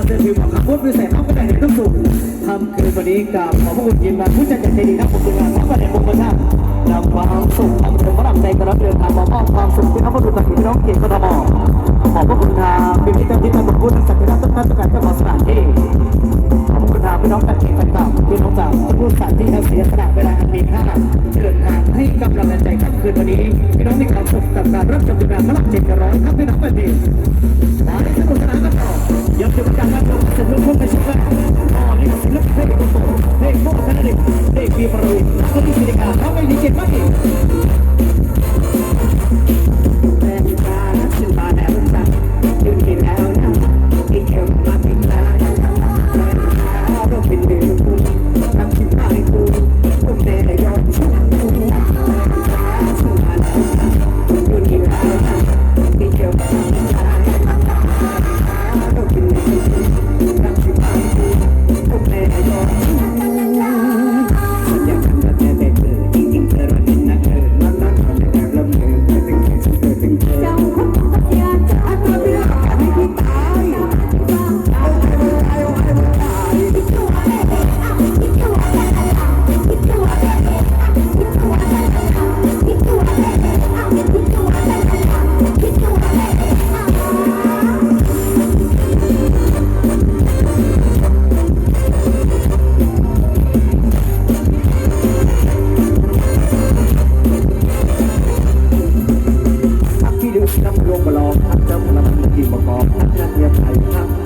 าเสื้อผิวของขับรถวิเศษต้องกระแดดต้องสูงทำคืนวันนี้กับขอบพระคุณยินมาผู้จัดจใจดีนะผมทีมงานรับประเด็นโปรโมชั่นำความสุขความเจริญพลังใจกระรับเดินทามามอบความสุขที่น้องผู้ดูต่างพี่น้องเกียรติกทมขอบพระคุณทางพิพิธภัณฑ์ที่ทางผู้นักสักการะต้นน้ำสกัเจ้าของสถานที่ขอบคุณทางพี่น้องตัดเองไปต่าพี่น้องจากผู้สถานที่ทำเสียสละเวลาที่มีค่าเดินทางให้กำลังใจกับคืนวันนี้พี่น้องมีความสุขกับการรับชมดูแลพลัเจกระร้อนครับพี่น้องแผ่นดิน Tapi ketika ramai dikit makin องทัพเจ้าพลังมีกี่ประกอบทัพเทียมไทยทัพ